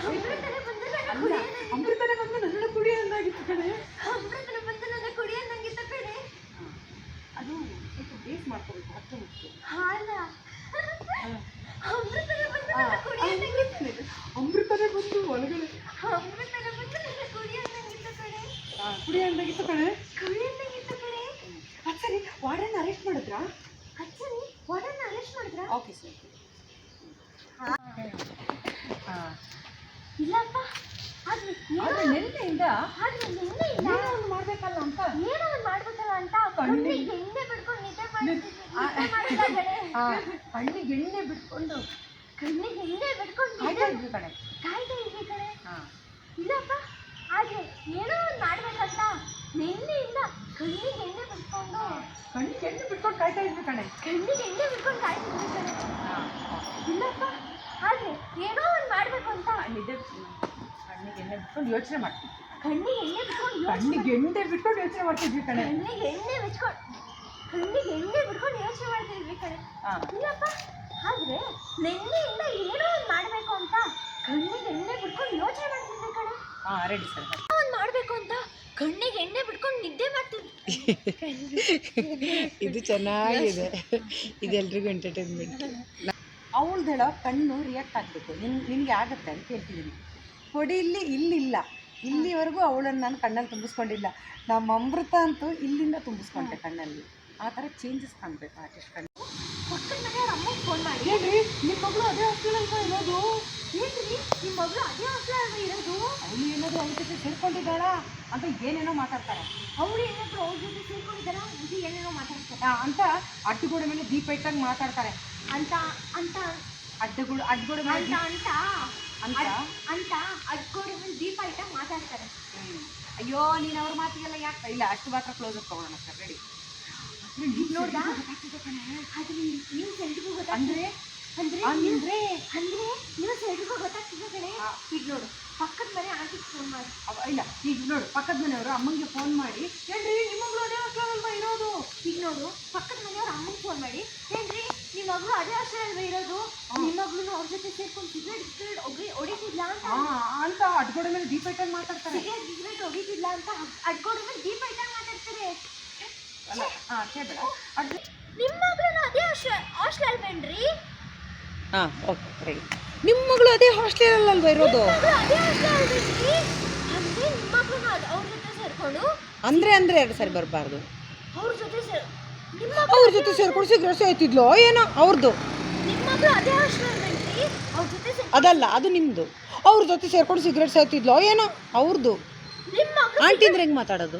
ಅಮೃತನ ಬಂದು ನನ್ನ ಕುಡಿಯನ್ನಾಗಿತ್ತು ಅಮೃತನೇ ಬಂದು ನನ್ನ ಕುಡಿ ಅಂದಾಗಿತ್ತು ಕಣೆ ಅಮೃತನ ಬಂದು ನನ್ನ ಕುಡಿಯನ್ನಾಗಿತ್ತು ಕಣೆ ಅದು ಸ್ವಲ್ಪ ಬೇಸ್ ಮಾಡ್ಕೋಬೇಕು ಅಷ್ಟು ಮುಖ್ಯ ಹಾಲ ಅಮೃತನ ಬಂದು ನನ್ನ ಕುಡಿಯನ್ನಾಗಿತ್ತು ಅಮೃತನೇ ಬಂದು ಒಳಗಡೆ ಅಮೃತನ ಬಂದು ನನ್ನ ಕುಡಿಯನ್ನಾಗಿತ್ತು ಕಣೆ ಕುಡಿ ಅಂದಾಗಿತ್ತು ಕಣೆ ಕುಡಿಯನ್ನಾಗಿತ್ತು ಕಣೆ ಅದು ಸರಿ ವಾರ್ಡನ್ ಅರೆಸ್ಟ್ ಮಾಡಿದ್ರಾ ಅಚ್ಚರಿ ವಾರ್ಡನ್ನ ಅರೆಸ್ಟ್ ಮಾಡಿದ್ರಾ ಓಕೆ ಸರ್ ಹಾಂ ಇಲ್ಲಪ್ಪ ಆದ್ರೆ ಆದರೆ ನಿನ್ನೆಯಿಂದ ಆದ್ರೆ ನಿನ್ನೆ ಇಲ್ಲ ಏನೋ ಒಂದು ಮಾಡಬೇಕಲ್ಲ ಅಂತ. ಏನೋ ಒಂದು ಮಾಡ್ಬೇಕಲ್ಲ ಅಂತ ಕಣ್ಣಿಗೆ- ಎಣ್ಣೆ ಬಿಡ್ಕೊಂಡು ನಿದ್ದೆ ಕಡೆ ಹಾಂ ಕಣ್ಣಿಗೆ ಎಣ್ಣೆ ಬಿಡ್ಕೊಂಡು ಕಣ್ಣಿಗೆ ಎಣ್ಣೆ ಬಿಡ್ಕೊಂಡು ಕಾಯ್ತಾ ಇದ್ವಿ ಕಣೆ. ಕಾಯ್ತಾ ಇದ್ವಿ ಕಡೆ ಇಲ್ಲಪ್ಪ ಆದ್ರೆ ಏನೋ ಮಾಡಬೇಕಂತ ಮಾಡ್ಬೇಕಂತ ನಿನ್ನೆಯಿಂದ ಕಣ್ಣಿಗೆ ಎಣ್ಣೆ ಬಿಡ್ಕೊಂಡು ಕಣ್ಣಿಗೆ ಎಣ್ಣೆ ಬಿಟ್ಕೊಂಡು ಕಾಯ್ತಾ ಇದ್ವಿ ಕಣೆ. ಕಣ್ಣಿಗೆ ಎಣ್ಣೆ ಬಿಡ್ಕೊಂಡು ಕಾಯ್ತಾ ಇದ್ವಿ ಕಣೆ. ಇಲ್ಲಪ್ಪ ಆದ್ರೆ ಏನೋ ಒಂದು ಮಾಡಬೇಕು ಅಂತ. ಕಣ್ಣಿಗೆ ಎಣ್ಣೆ ಬಿಟ್ಕೊಂಡು ಯೋಚನೆ ಮಾಡ್ತಿದ್ವಿ. ಕಣ್ಣಿಗೆ ಎಣ್ಣೆ ಬಿಟ್ಕೊಂಡು ಕಣ್ಣಿಗೆ ಎಣ್ಣೆ ಬಿಟ್ಕೊಂಡು ಯೋಚನೆ ಮಾಡ್ತಿದ್ವಿ ಕಣೆ. ಕಣ್ಣಿಗೆ ಎಣ್ಣೆ ಬಿಟ್ಕೊಂಡು ಕಣ್ಣಿಗೆ ಎಣ್ಣೆ ಬಿಟ್ಕೊಂಡು ಯೋಚನೆ ಮಾಡ್ತಿದ್ವಿ ಕಣೆ. ಹಾಂ. ಇಲ್ಲಪ್ಪ ಆದ್ರೆ ನೆನ್ನೆಯಿಂದ ಏನೋ ಒಂದು ಮಾಡಬೇಕು ಅಂತ ಕಣ್ಣಿಗೆ ಎಣ್ಣೆ ಬಿಟ್ಕೊಂಡು ಯೋಚನೆ ಮಾಡ್ತಿದ್ವಿ ಕಣೆ. ಹಾಂ ರೆಡಿ ಸರ್ ಏನೋ ಒಂದು ಮಾಡಬೇಕು ಅಂತ ಕಣ್ಣಿಗೆ ಎಣ್ಣೆ ಬಿಟ್ಕೊಂಡು ನಿದ್ದೆ ಮಾಡ್ತಿದ್ವಿ. ಇದು ಚೆನ್ನಾಗಿದೆ. ಇದೆಲ್ರಿಗೂ ಎಂಟರ್ಟೈನ್ಮೆಂಟ್ ಹೇಳೋ ಕಣ್ಣು ರಿಯಾಕ್ಟ್ ಆಗಬೇಕು ನಿನ್ ನಿನಗೆ ಆಗುತ್ತೆ ಅಂತ ಹೇಳ್ತಿದ್ದೀನಿ ಹೊಡಿ ಇಲ್ಲಿ ಇಲ್ಲಿಲ್ಲ. ಇಲ್ಲಿವರೆಗೂ ಅವಳನ್ನು ನಾನು ಕಣ್ಣಲ್ಲಿ ತುಂಬಿಸ್ಕೊಂಡಿಲ್ಲ. ನಮ್ಮ ಅಮೃತ ಅಂತೂ ಇಲ್ಲಿಂದ ತುಂಬಿಸ್ಕೊಂಡೆ ಕಣ್ಣಲ್ಲಿ. ಆ ಥರ ಚೇಂಜಸ್ ಕಾಣಬೇಕು ಆರ್ಟಿಸ್ಟ್ ಕಣ್ಣು. ಪಕ್ಕದ ಮನೆಯವ್ರ ಅಮ್ಮಗೆ ಫೋನ್ ಮಾಡಿ? ನಿಮ್ಮ ಮಗಳು ಅದೇ ಹಾಸ್ಪಿಟಲ್ ಇರೋದು ಏನ್ರಿ? ನಿಮ್ಮ ಮಗಳು ಅದೇ ಹಾಸ್ಟೆಲ್ ಇರೋದು? ಅವಳು ಏನಾದರೂ ಅವ್ರ ಜೊತೆ ಸೇರ್ಕೊಂಡಿದ್ದಾಳ ಅಂತ ಏನೇನೋ ಮಾತಾಡ್ತಾರೆ. ಅವಳು ಏನಾದ್ರು ಅವ್ರ ಜೊತೆ ಸೇರ್ಕೊಂಡಿದ್ದಾರ ಇದು ಏನೇನೋ ಮಾತಾಡ್ತಾರೆ. ಅಂತ ಅಡ್ಡಗೋಡೆ ಮೇಲೆ ದೀಪ ಇಟ್ಟಂಗೆ ಮಾತಾಡ್ತಾರೆ. ಅಂತ ಅಂತ. ಅಡ್ಡಗೋಡೆ ಅಡ್ಡಗೋಡೆ ಮೇಲೆ ಅಂತ ಅಂತ. ಅಂತ? ಅಂತ. ಅಡ್ಗೋಡೆ ಮೇಲೆ ದೀಪ ಇಟ್ಟಾಗ ಮಾತಾಡ್ತಾರೆ. ಅಯ್ಯೋ ನೀನು ಅವ್ರ ಮಾತಿಗೆಲ್ಲ ಯಾಕೆ ಇಲ್ಲ ಅಷ್ಟು ಮಾತ್ರ ಕ್ಲೋಸ್ ಅಪ್ ತಗೊಳ್ಳೋಣ ಸರ್ ರೆಡಿ ನೋಡ್ದಾ? ಅದು ನೀವು ಸೆಂಟ್ರಿಗೂ ಗೊತ್ತಾಗ್ತದೆ. ಅಂದ್ರೆ ಅಂದ್ರೆ ಅಂದ್ರೆ ಸೆಂಟ್ರಿಗೂ ಗೊತ್ತಾಗ್ತದೆ ಕಣೆ. ಈಗ ನೋಡು ಪಕ್ಕದ ಮನೆ ಆಂಟಿಗೆ ಫೋನ್ ಮಾಡಿ. ಅವ- ಇಲ್ಲ ಈಗ ನೋಡು ಪಕ್ಕದ ಮನೆಯವರು ಅಮ್ಮಂಗೆ ಫೋನ್ ಮಾಡಿ ಏನ್ರಿ ನಿಮ್ಮ ಮಗಳು ಅದೇ ಹಾಸ್ಟೆಲಲ್ವಾ ಇರೋದು? ಈಗ ನೋಡು ಪಕ್ಕದ ಮನೆಯವರು ಅಮ್ಮಂಗೆ ಫೋನ್ ಮಾಡಿ ಏನ್ರಿ ನಿಮ್ಮ ಮಗಳು ಅದೇ ಹಾಸ್ಟೆಲ್ ಇರೋದು? ನಿಮ್ಮ ಮಗಳು ಅವ್ರ ಜೊತೆ ಸೇರ್ಕೊಂಡು ಸಿಗರೇಟ್ ಸಿಗರೇಟ್ ಒಗಿ ಹೊಡಿತಿದ್ಲ ಅಂತ? ಅಂತ ಅಡ್ಗೋಡೆ ಮೇಲೆ ದೀಪ ಇಟ್ಟಂಗೆ ಮಾತಾಡ್ತಾರೆ. ಸಿಗರೇಟ್ ಸಿಗರೇಟ್ ಹೊಡಿತಿದ್ಲ ಅಂತ ಅಡ್ಗೋಡೆ ಮೇಲೆ ದೀಪ ಇಟ್ಟಂಗೆ ಮಾತಾಡ್ತಾರೆ. ಅಲ್ಲ ಹಾಂ ಕೇಳಬೇಡ. ನಿಮ್ಮ ಮಗಳು ಅದೇ ಹಾಸ್ಟೆಲ್ ಹಾಸ್ಟೆಲ್ ಅಲ್ವೇನ್ರಿ? ಹಾಂ ಓಕೆ ರೆಡಿ ನಿಮ್ಮ ಮಗಳು ಅದೇ ಹಾಸ್ಟೆಲಲ್ಲಲ್ವಾ ಇರೋದು? ಅಂದ್ರೆ ಅಂದ್ರೆ ಎರಡು ಸರಿ ಬರಬಾರ್ದು. ಅವ್ರ ಜೊತೆ ಸೇರ್ ನಿಮ್ಮ ಅವ್ರ ಜೊತೆ ಸೇರ್ಕೊಂಡು ಸಿಗರೇಟ್ ಸೇರ್ತಿದ್ಲೋ ಏನೋ ಅವ್ರದ್ದು ಸೇರ್ ಅದಲ್ಲ ಅದು ನಿಮ್ಮದು ಅವ್ರ ಜೊತೆ ಸೇರ್ಕೊಂಡು ಸಿಗರೇಟ್ ಸಾಯ್ತಿದ್ಲು ಏನೋ ಅವ್ರದ್ದು ಆಂಟಿ ಅಂದ್ರೆ ಹೆಂಗೆ ಮಾತಾಡೋದು?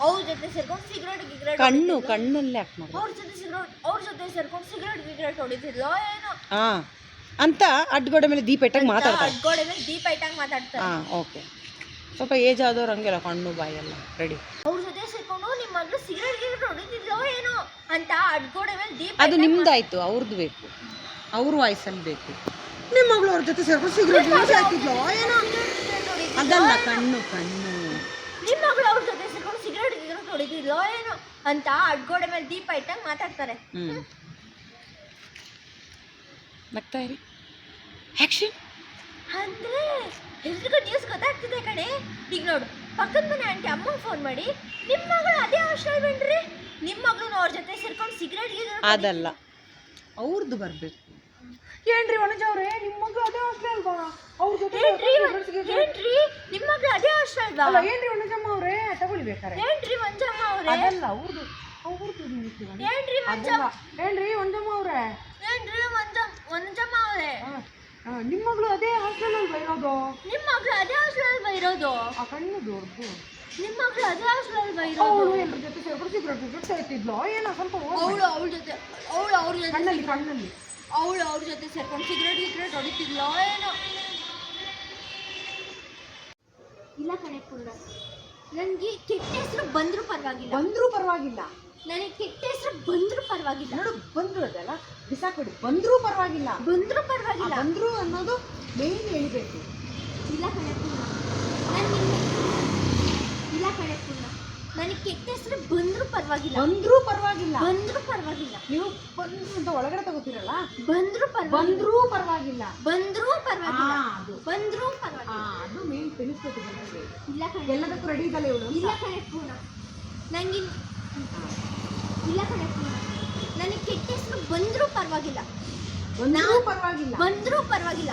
ಅವ್ರ ಜೊತೆ ಸೇರ್ಕೊಂಡು ಸಿಗರೇಟ್ ಗಿಗ್ರೇಟ್ ಕಣ್ಣು ಕಣ್ಣಲ್ಲೇ ಮಾಡೋದು ಅವ್ರ ಜೊತೆ ಸಿಗರೇಟ್ ಅವ್ರ ಜೊತೆ ಸೇರ್ಕೊಂಡು ಸಿಗರೇಟ್ ಗಿಗ್ರೇಟ್ ಹೊಡಿತಿದ್ಲೋ ಏನೋ. ಹಾಂ ಅಂತ ಅಡ್ಗೋಡೆ ಮೇಲೆ ದೀಪ ಇಟ್ಟಾಗ ಮಾತಾಡ್ತಾರೆ. ಅಡ್ಗೋಡೆ ಮೇಲೆ ದೀಪ ಇಟ್ಟಂಗ್ ಮಾತಾಡ್ತಾರೆ. ಹಾಂ ಓಕೆ. ಸ್ವಲ್ಪ ಏಜ್ ಆದವ್ರು ಹಂಗೆಲ್ಲ ಕಣ್ಣು ಬಾಯೆಲ್ಲ ರೆಡಿ ಅವ್ರ ಜೊತೆ ಸೇರ್ಕೊಂಡು ನಿಮ್ಮ ಮಗಳು ಸಿಗರೇಟ್ ಗಿಗ್ರೇಟ್ ಹೊಡಿತಿದ್ಲೋ ಏನೋ ಅಂತ ಅಡ್ಗೋಡೆ ಮೇಲೆ ದೀಪ ಅದು ನಿಮ್ದಾಯ್ತು ಅವ್ರದ್ದು ಬೇಕು. ಅವ್ರ ವಾಯ್ಸಲ್ಲಿ ಬೇಕು. ನಿಮ್ಮ ಮಗಳು ಅವ್ರ ಜೊತೆ ಸೇರ್ಕೊಂಡು ಸಿಗರೇಟ್ ಹಾಕಿದ್ಲೋ ಏನೋ. ಅದಲ್ಲ ಕಣ್ಣು ಕಣ್ಣು. ನಿಮ್ಮ ಮಗಳು ಅವ್ರ ಜೊತೆ ಗಿಗ್ರೇಟ್ ಏನೋ? ಅಂತ ಅಡ್ಗೋಡೆ ಮೇಲೆ ದೀಪ ಇಟ್ಟಂಗೆ ಮಾತಾಡ್ತಾರೆ. ಹ್ಮ್. ನಗ್ತಾ ಇರಿ. ಆ್ಯಕ್ಷನ್ ಅಂದ್ರೆ ಎಲ್ರಿಗೂ ನ್ಯೂಸ್ ಗೊತ್ತಾಗ್ತಿದೆ ಕಣೆ. ಈಗ ನೋಡು ಪಕ್ಕದ ಮನೆ ಆಂಟಿ ಅಮ್ಮಂಗೆ ಫೋನ್ ಮಾಡಿ ನಿಮ್ಮ ಮಗಳು ಅದೇ ಹಾಸ್ಟೆಲ್ ಬಂದ್ರಿ? ನಿಮ್ಮ ಮಗಳು ಅವ್ರ ಜೊತೆ ಸೇರ್ಕೊಂಡು ಸಿಗರೇಟ್ ಅದಲ್ಲ. ಅವ್ರದ್ದು ಬರಬೇಕು. ಏನ್ರಿ ವನಜ ಅವ್ರೆ? ನಿಮ್ಮ ಮಗಳು ಅದೇ ಹಾಸ್ಟೆಲ್ ಅಲ್ವಾ? ಅವ್ರ ಜೊತೆ ಏನ್ರಿ ಏನ್ರಿ? ನಿಮ್ಮ ಮಗಳು ಅದೇ ಹಾಸ್ಟೆಲ್ ಅಲ್ವಾ? ಅಲ್ಲ ಏನ್ರಿ ವನಜಮ್ಮ ಅವರೇ? ತಗೊಳ್ಳಿ ಬೇಕಾರೆ ಏನ್ರಿ ಮಂಜಮ್ಮ ಅವ್ರೆ? ಅದಲ್ಲ ಅವ್ರದು ಅವ್ರದ್ದು ನಿಲ್ತೀವಿ ಏನ್ರಿ ಮಂಜ ಅದಲ್ಲ ಏನ್ರಿ ಒಂದಮ್ಮ ಅವ್ರೆ? ಏನ್ರಿ ಮಂಜ ಮಂಜಮ್ಮ ಅವ್ರೆ? ನಿಮ್ಮ ಮಗಳು ಅದೇ ಹಾಸ್ಟೆಲ್ ಅಲ್ವಾ ಇರೋದು? ನಿಮ್ಮ ಮಗಳು ಅದೇ ಹಾಸ್ಟೆಲ್ ಅಲ್ವಾ ಇರೋದು? ಆ ಕಣ್ಣು ದೊಡ್ಡದು. ನಿಮ್ಮ ಮಗಳು ಅದೇ ಹಾಸ್ಟೆಲ್ ಅಲ್ವಾ ಇರೋದು? ಅವಳು ಎಲ್ಲರ ಜೊತೆ ಸೇರ್ಕೊಂಡು ಸಿಗರೇಟ್ ಸಿಗರೇಟ್ ಸೇರ್ತಿದ್ಲು ಏನೋ ಸ್ವಲ್ಪ ಅವಳು ಅವಳ ಜೊತೆ ಅವಳು ಅವ್ರ ಜೊತೆ ಕಣ್ಣಲ್ಲಿ ಕಣ್ಣಲ್ಲಿ. ಅವಳು ಅವ್ರ ಜೊತೆ ಸೇರ್ಕೊಂಡು ಸಿಗರೇಟ್ ಗಿಗ್ರೇಟ್ ಹೊಡಿತಿದ್ಲೋ ಏನೋ. ಇಲ್ಲ ಕಣೆ ಪುಂಡ ನನಗೆ ಕೆಟ್ಟ ಹೆಸರು ಬಂದರೂ ಪರವಾಗಿಲ್ಲ. ಬಂದರೂ ಪರವಾಗಿಲ್ಲ. ನನಗೆ ಕೆಟ್ಟ ಹೆಸರು ಬಂದರೂ ಪರವಾಗಿಲ್ಲ. ನೋಡು ಬಂದ್ರು ಅದಲ್ಲ ಬಿಸಾಕೊಡಿ ಬಂದರೂ ಪರವಾಗಿಲ್ಲ. ಬಂದರೂ ಪರವಾಗಿಲ್ಲ. ಬಂದ್ರು ಅನ್ನೋದು ಮೇನ್ ಹೇಳ್ಬೇಕು. ಇಲ್ಲ ಕಣೆ ಪುಣ್ಯ. ನನಗೆ ಇಲ್ಲ ಕಣೆ ಪುಣ್ಯ. ನನಗೆ ಕೆಟ್ಟ ಹೆಸರು ಬಂದರೂ ಪರವಾಗಿಲ್ಲ. ಬಂದ್ರೂ ಪರವಾಗಿಲ್ಲ. ಬಂದರೂ ಪರವಾಗಿಲ್ಲ. ನೀವು ಬಂದ್ರು ಅಂತ ಒಳಗಡೆ ತಗೋತೀರಲ್ಲ? ಬಂದರೂ ಪರವಾಗಿಲ್ಲ. ಬಂದ್ರೂ ಪರವಾಗಿಲ್ಲ. ಬಂದರೂ ಪರವಾಗಿಲ್ಲ. ಅದು. ಬಂದರೂ ಪರವಾಗಿಲ್ಲ. ಅದು ಮೇನ್ ತಿಳಿಸ್ಬೇಕು ಜನರಿಗೆ. ಇಲ್ಲ ಕಣೆ. ಎಲ್ಲದಕ್ಕೂ ರೆಡಿ ಇದ್ದಾಳೆ ಇವಳು ಇಲ್ಲ ಕಣೆ ಪೂರ್ಣ. ನನಗೆ ಇಲ್ಲ ಕಣೆ ಪೂರ್ಣ. ನನಗೆ ಕೆಟ್ಟ ಹೆಸರು ಬಂದರೂ ಪರವಾಗಿಲ್ಲ. ಬಂದ್ರೂ ಪರವಾಗಿಲ್ಲ. ಬಂದರೂ ಪರವಾಗಿಲ್ಲ.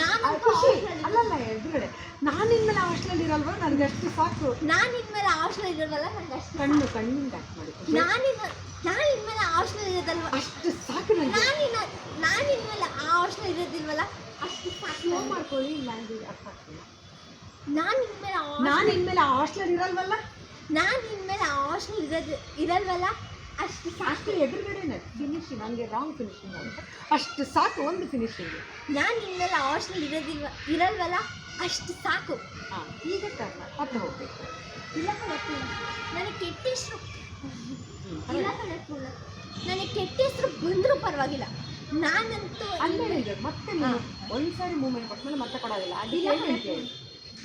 ನಾನು ಖುಷಿ. ಅಲ್ಲಲ್ಲ ಎದುರುಗಡೆ. ನಾನು ಇನ್ಮೇಲೆ ಹಾಸ್ಟೆಲ್ ಇರಲ್ವಾ? ನನಗೆ ಅಷ್ಟು ಸಾಕು. ನಾನು ಇನ್ಮೇಲೆ ಹಾಸ್ಟೆಲ್ ಇರೋದಲ್ಲ ನನಗೆ ಅಷ್ಟು ಕಣ್ಣು ಕಣ್ಣಿಂದ ಆಕ್ಟ್ ಮಾಡಿ ನಾನು ನಾನು ಇನ್ಮೇಲೆ ಹಾಸ್ಟೆಲ್ ಇರೋದಲ್ವ? ಅಷ್ಟು ಸಾಕು ನನಗೆ ನಾನು ನಾನು ಇನ್ಮೇಲೆ ಆ ಹಾಸ್ಟೆಲ್ ಇರೋದಿಲ್ವಲ್ಲ ಅಷ್ಟು ಸ್ಲೋ ಮಾಡ್ಕೊಳ್ಳಿ ಇಲ್ಲ ಅರ್ಥ ಆಗ್ತಿಲ್ಲ. ನಾನು ಇನ್ಮೇಲೆ ನಾನು ಇನ್ಮೇಲೆ ಆ ಹಾಸ್ಟೆಲ್ ಇರಲ್ವಲ್ಲ? ನಾನು ಇನ್ಮೇಲೆ ಆ ಹಾಸ್ಟೆಲ್ ಇರೋದು ಇರಲ್ವಲ್ಲ? ಅಷ್ಟು ಸಾಕು. ಅಷ್ಟು ಎದುರುಗಡೆನೆ ಫಿನಿಶಿಂಗ್ ನನಗೆ ರಾಂಗ್ ಫಿನಿಶಿಂಗ್ ಅಂತ ಅಷ್ಟು ಸಾಕು ಒಂದು ಫಿನಿಶಿಂಗ್ ನಾನು ಇನ್ನೆಲ್ಲ ಆ ಹಾಸ್ಟೆಲ್ ಇರೋದಿಲ್ವ ಇರಲ್ವಲ್ಲ? ಅಷ್ಟು ಸಾಕು. ಹಾಂ ಈಗ ಟರ್ನ್ ಹತ್ರ ಹೋಗ್ಬೇಕು. ಇಲ್ಲ ಕಣಕ್ಕೆ ನನಗೆ ಕೆಟ್ಟ ಹೆಸರು. ಇಲ್ಲ ಕಡೆ ನನಗೆ ಕೆಟ್ಟ ಹೆಸರು ಬಂದರೂ ಪರವಾಗಿಲ್ಲ. ನಾನಂತೂ ಅಲ್ಲೇ ಇದೆ ಮತ್ತೆ ಒಂದು ಒಂದ್ಸಾರಿ ಮೂಮೆಂಟ್ ಕೊಟ್ಮೇಲೆ ಮತ್ತೆ ಕೊಡೋದಿಲ್ಲ. ಅದಿಲ್ಲ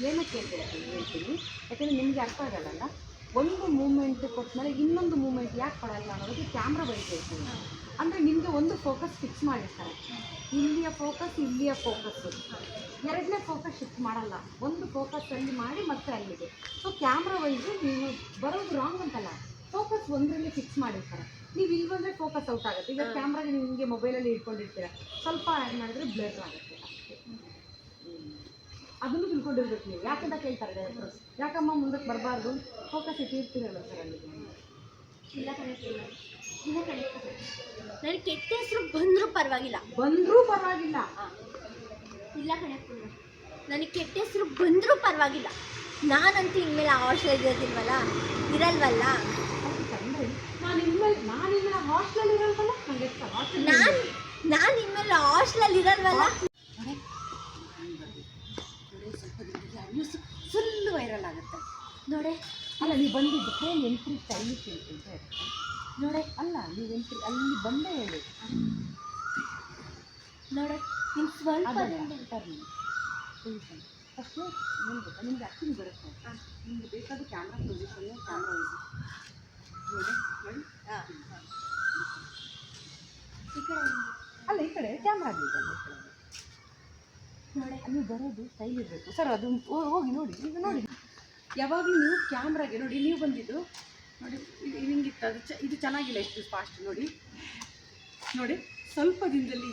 ಏನಕ್ಕೆ ಅಂತ ಹೇಳ್ತೀನಿ. ಹೇಳ್ತೀನಿ ಯಾಕಂದರೆ ನಿಮಗೆ ಅರ್ಥ ಆಗಲ್ಲ ಒಂದು ಮೂಮೆಂಟ್ ಕೊಟ್ಟಮೇಲೆ ಇನ್ನೊಂದು ಮೂಮೆಂಟ್ ಯಾಕೆ ಕೊಡಲ್ಲ ಅನ್ನೋದಕ್ಕೆ ಕ್ಯಾಮ್ರಾ ಹೇಳ್ತೀನಿ ಅಂದರೆ ನಿಮಗೆ ಒಂದು ಫೋಕಸ್ ಫಿಕ್ಸ್ ಮಾಡಿರ್ತಾರೆ. ಇಲ್ಲಿಯ ಫೋಕಸ್ ಇಲ್ಲಿಯ ಫೋಕಸ್ ಎರಡನೇ ಫೋಕಸ್ ಶಿಫ್ಟ್ ಮಾಡಲ್ಲ. ಒಂದು ಫೋಕಸ್ ಅಲ್ಲಿ ಮಾಡಿ ಮತ್ತೆ ಅಲ್ಲಿಗೆ. ಸೊ ಕ್ಯಾಮ್ರಾ ವೈಸ್ ನೀವು ಬರೋದು ರಾಂಗ್ ಅಂತಲ್ಲ. ಫೋಕಸ್ ಒಂದರಲ್ಲಿ ಫಿಕ್ಸ್ ಮಾಡಿರ್ತಾರೆ. ನೀವು ಇಲ್ಲಿ ಬಂದರೆ ಫೋಕಸ್ ಔಟ್ ಆಗುತ್ತೆ. ಈಗ ಕ್ಯಾಮ್ರಾಗೆ ನೀವು ಹಿಂಗೆ ಮೊಬೈಲಲ್ಲಿ ಇಟ್ಕೊಂಡಿರ್ತೀರ. ಸ್ವಲ್ಪ ಆ್ಯಡ್ ಮಾಡಿದ್ರೆ ಬ್ಲರ್ ಆಗುತ್ತೆ. ಅದನ್ನು ತಿಳ್ಕೊಂಡಿರ್ಬೇಕು ನೀವು. ಯಾಕಂತ ಕೇಳ್ತಾರೆ ಡೈರೆಕ್ಟರ್ಸ್ ಯಾಕಮ್ಮ ಮುಂದಕ್ಕೆ ಬರಬಾರ್ದು? ಫೋಕಸ್ ಇಟ್ಟಿರ್ತೀರಲ್ಲ ಸರ್ ಅಲ್ಲಿ. ಇಲ್ಲ ಕಣೆ ಪೂರ್ಣ ಇಲ್ಲ ನನಗೆ ಕೆಟ್ಟ ಹೆಸರು ಬಂದರೂ ಪರವಾಗಿಲ್ಲ. ಬಂದರೂ ಪರವಾಗಿಲ್ಲ. ಇಲ್ಲ ಕಣೆ ನನಗೆ ಕೆಟ್ಟ ಹೆಸರು ಬಂದರೂ ಪರವಾಗಿಲ್ಲ. ನಾನಂತೂ ಇನ್ಮೇಲೆ ಹಾಸ್ಟೆಲ್ ಇರೋದಿಲ್ವಲ್ಲ ಇರಲ್ವಲ್ಲ? ನಾನು ಇನ್ಮೇಲೆ ನಾನು ಇನ್ಮೇಲೆ ಹಾಸ್ಟೆಲ್ ಇರಲ್ವಲ್ಲ? ಹಾಸ್ಟೆಲ್ ನಾನು ನಾನು ಇನ್ಮೇಲೆ ಹಾಸ್ಟೆಲಲ್ಲಿ ಇರಲ್ವಲ್ಲ ನ್ಯೂಸ್ ಫುಲ್ ವೈರಲ್ ಆಗುತ್ತೆ. ನೋಡೆ ಅಲ್ಲ ನೀವು ಬಂದಿದ್ದು ಟ್ರೈನ್ ಎಂಟ್ರಿ ಟೈಮ್ ಅಂತ ಇರುತ್ತೆ ನೋಡೆ ಅಲ್ಲ ನೀವು ಎಂಟ್ರಿ ಅಲ್ಲಿ ಬಂದೇ ಹೇಳಿ. ನೋಡೆ ನಿಮ್ಮ ಸ್ವಲ್ಪ ಫಸ್ಟು ಏನು ಗೊತ್ತಾ ನಿಮ್ಗೆ ಆ್ಯಕ್ಟಿಂಗ್ ಬರುತ್ತೆ. ನಿಮ್ಗೆ ಬೇಕಾದ ಕ್ಯಾಮ್ರಾ ಪೊಸಿಷನ್ನು ಕ್ಯಾಮ್ರಾ ನೋಡಿ ನೋಡಿ. ಈ ಕಡೆ ಅಲ್ಲ ಈ ಕಡೆ ಕ್ಯಾಮ್ರಾ ಇದೆ ನೋಡೆ ನೀವು ಬರೋದು ಸ್ಟೈಲ್ ಇರಬೇಕು. ಸರ್ ಅದು ಹೋಗಿ ನೋಡಿ. ಈಗ ನೋಡಿ. ಯಾವಾಗಲೂ ನೀವು ಕ್ಯಾಮ್ರಾಗೆ ನೋಡಿ ನೀವು ಬಂದಿದ್ದು ನೋಡಿ ಇದು ಹಿಂಗಿತ್ತು. ಅದು ಚ ಇದು ಚೆನ್ನಾಗಿಲ್ಲ ಎಷ್ಟು ಫಾಸ್ಟ್ ನೋಡಿ. ನೋಡಿ ಸ್ವಲ್ಪ ದಿನದಲ್ಲಿ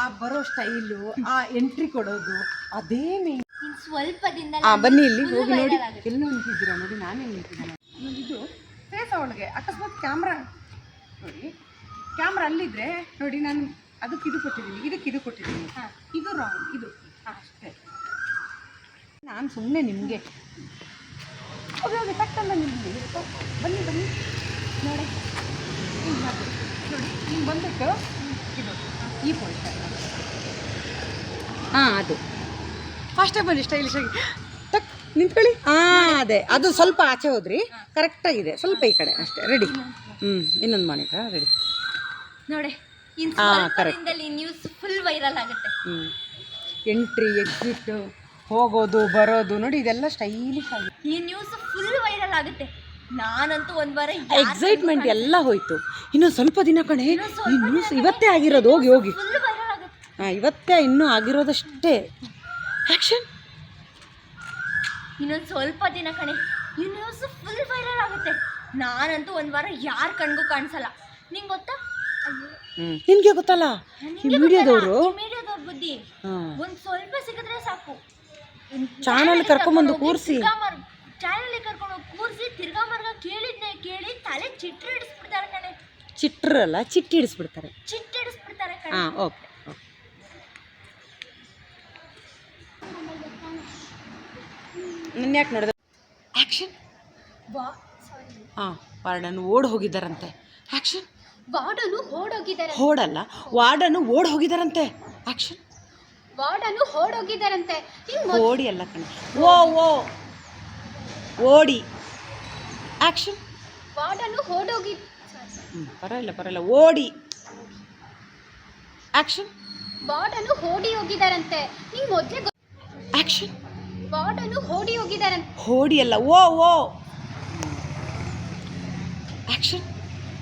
ಆ ಬರೋ ಸ್ಟೈಲು ಆ ಎಂಟ್ರಿ ಕೊಡೋದು ಅದೇ ಮೇನ್ ಸ್ವಲ್ಪ ದಿನ ಬನ್ನಿ ಇಲ್ಲಿ ಹೋಗಿ ನೋಡಿ. ಎಲ್ಲ ನಿಂತಿದ್ದೀರಾ ನೋಡಿ ನಾನೇ ನಿಂತಿದ್ದೀನಿ. ಇದು ಫೇಸ್ ಅವಳಿಗೆ. ಅಕಸ್ಮಾತ್ ಕ್ಯಾಮ್ರಾ ನೋಡಿ ಕ್ಯಾಮ್ರಾ ಅಲ್ಲಿದ್ರೆ ನೋಡಿ ನಾನು ಅದಕ್ಕೆ ಇದು ಕೊಟ್ಟಿದ್ದೀನಿ ಇದಕ್ಕೆ ಇದು ಕೊಟ್ಟಿದ್ದೀನಿ. ಇದು ರಾಂಗ್ ಇದು. ಅಷ್ಟೇ. ನಾನು ಸುಮ್ಮನೆ ನಿಮಗೆ. ಹೋಗಿ ಹೋಗಿ ತಟ್ಟಲ್ಲ ನಿಮಗೆ ಬನ್ನಿ ಬನ್ನಿ ನೋಡಿ. ಹಿಂಗೆ ಮಾಡಿ ನೋಡಿ ಹಿಂಗೆ ಬಂದ್ಬಿಟ್ಟು ಇದು ಈ ಪಾಯಿಂಟ್ ಹಾಂ ಅದು. ಫಾಸ್ಟಾಗಿ ಬನ್ನಿ ಸ್ಟೈಲಿಶ್ ಆಗಿ. ತಕ್ ನಿಂತ್ಕೊಳ್ಳಿ. ಹಾಂ ಅದೇ. ಅದು ಸ್ವಲ್ಪ ಆಚೆ ಹೋದ್ರಿ. ಕರೆಕ್ಟಾಗಿದೆ ಸ್ವಲ್ಪ ಈ ಕಡೆ ಅಷ್ಟೇ. ರೆಡಿ ಹ್ಞೂ ಇನ್ನೊಂದು ಮಾನಿಟ್ರಾ ರೆಡಿ ನೋಡಿ. Correct. ನ್ಯೂಸ್ ಫುಲ್ ವೈರಲ್ ಆಗುತ್ತೆ. ಹ್ಞೂ ಎಂಟ್ರಿ ಎಕ್ಸಿಟ್ ಹೋಗೋದು ಬರೋದು ನೋಡಿ ಇದೆಲ್ಲ ಸ್ಟೈಲಿಶ್ ಆಗಿ. ಈ ನ್ಯೂಸ್ ಫುಲ್ ವೈರಲ್ ಆಗುತ್ತೆ. ನಾನಂತೂ ಒಂದ್ ವಾರ ಎಕ್ಸೈಟ್ಮೆಂಟ್ ಎಲ್ಲ ಹೋಯ್ತು. ಇನ್ನು ಸ್ವಲ್ಪ ದಿನ ಕಣೆ ಈ ನ್ಯೂಸ್ ಇವತ್ತೇ ಆಗಿರೋದು ಹೋಗಿ ಹೋಗಿ. ಫುಲ್ ವೈರಲ್ ಆಗುತ್ತೆ. ಹಾಂ ಇವತ್ತೇ ಇನ್ನೂ ಆಗಿರೋದಷ್ಟೇ. ಆ್ಯಕ್ಷನ್ ಇನ್ನೊಂದು ಸ್ವಲ್ಪ ದಿನ ಕಣೆ ಈ ನ್ಯೂಸ್ ಫುಲ್ ವೈರಲ್ ಆಗುತ್ತೆ. ನಾನಂತೂ ಒಂದ್ ವಾರ ಯಾರ ಕಣ್ಗೂ ಕಾಣಿಸಲ್ಲ. ನಿಂಗೆ ಗೊತ್ತಾ? ನಿನಗೆ ಗೊತ್ತಲ್ಲ? ಈ ಮೀಡಿಯಾದವರು ಬುದ್ಧಿ. ಹಾಂ. ಸ್ವಲ್ಪ ಸಿಕ್ಕಿದ್ರೆ ಸಾಕು. ಚಾನಲ್ ಕರ್ಕೊಂಬಂದು ಕೂರಿಸಿ. ಚಾನಲ್ ಕರ್ಕೊಂಡು ಹೋಗಿ ಕೂರ್ಸಿ ತಿರ್ಗಾ ಮರ್ಗ ಕೇಳಿದ್ನೆ ಕೇಳಿ ತಲೆ ಚಿಟ್ರ ಹಿಡಿಸ್ಬಿಡ್ತಾರೆ ಕಣೆ. ಚಿಟ್ರಲ್ಲ ಚಿಟ್ಟಿ ಹಿಡಿಸ್ಬಿಡ್ತಾರೆ. ಚಿಟ್ಟಿ ಹಿಡಿಸ್ಬಿಡ್ತಾರೆ ಕಣೆ. ಹಾಂ ಓಕೆ ನನ್ನ ಯಾಕೆ ನೋಡಿದೆ? ಆ್ಯಕ್ಷನ್ ಹಾಂ ಪಾರ್ಡನ್ ಓಡ್ ಹೋಗಿದ್ದಾರಂತೆ. ಆ್ಯಕ್ಷನ್ ವಾರ್ಡನು ಓಡೋಗಿದ್ದಾರೆ ಓಡಲ್ಲ ವಾರ್ಡನು ಓಡ್ ಹೋಗಿದಾರಂತೆ ಆ್ಯಕ್ಷನ್ ವಾರ್ಡನು ಓಡೋಗಿದ್ದಾರಂತೆ. ಹಿಂಗ್ ಓಡಿ ಅಲ್ಲ ಕಣ. ಓ ಓ ಓಡಿ. ಆ್ಯಕ್ಷನ್ ವಾರ್ಡನು ಓಡೋಗಿ ಹ್ಞೂ ಪರವಾಗಿಲ್ಲ ಪರವಾಗಿಲ್ಲ. ಓಡಿ. ಆಕ್ಷನ್. ವಾರ್ಡನು ಓಡಿ ಹೋಗಿದ್ದಾರಂತೆ ನಿಂಗೆ ಮೊದಲೇ ಆಕ್ಷನ್. ವಾರ್ಡನು ಓಡಿ ಹೋಗಿದ್ದಾರಂತೆ ಓಡಿ ಅಲ್ಲ. ಓ ಓ ಆ್ಯಕ್ಷನ್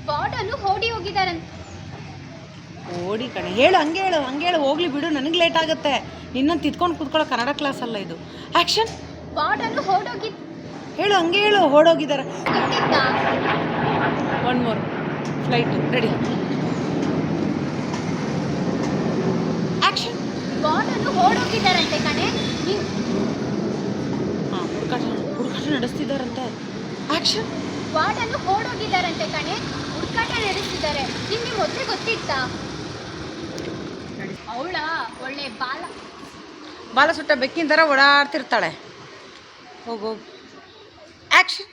ವಾರ್ಡನು ಓಡಿ ಹೋಗಿದ್ದಾರಂತೆ. ಓಡಿ ಕಣೆ. ಹೇಳು ಹಂಗೆ ಹೇಳು ಹಂಗೆ ಹೇಳು. ಹೋಗ್ಲಿ ಬಿಡು ನನಗೆ ಲೇಟ್ ಆಗುತ್ತೆ. ನಿನ್ನನ್ನು ತಿದ್ಕೊಂಡು ಕೂತ್ಕೊಳ್ಳೋ ಕನ್ನಡ ಕ್ಲಾಸ್ ಅಲ್ಲ ಇದು. ಆ್ಯಕ್ಷನ್ ಬಾಡನ್ನು ಓಡೋಗಿ ಹೇಳು ಹಂಗೆ ಹೇಳು. ಓಡೋಗಿದ್ದಾರೆ. One more flight ready action ಬಾಡನ್ನು ಓಡೋಗಿದ್ದಾರಂತೆ ಕಣೆ. ನೀನ್ ಹಾಂ ಹುಡುಕಾಟ ಹುಡುಕಾಟ ನಡೆಸ್ತಿದ್ದಾರಂತೆ. ಆ್ಯಕ್ಷನ್ ಬಾಡನ್ನು ಓಡೋಗಿದ್ದಾರಂತೆ ಕಣೆ. ಹುಡುಕಾಟ ನಡೆಸಿದ್ದಾರೆ ನಿಮ್ಗೆ ಮೊದಲೇ ಗೊತ್ತಿತ್ತಾ? ಅವಳ ಒಳ್ಳೆ ಬಾಲ. ಬಾಲ ಸುಟ್ಟ ಬೆಕ್ಕಿನ ಥರ ಓಡಾಡ್ತಿರ್ತಾಳೆ. ಹೋಗು ಆ್ಯಕ್ಷನ್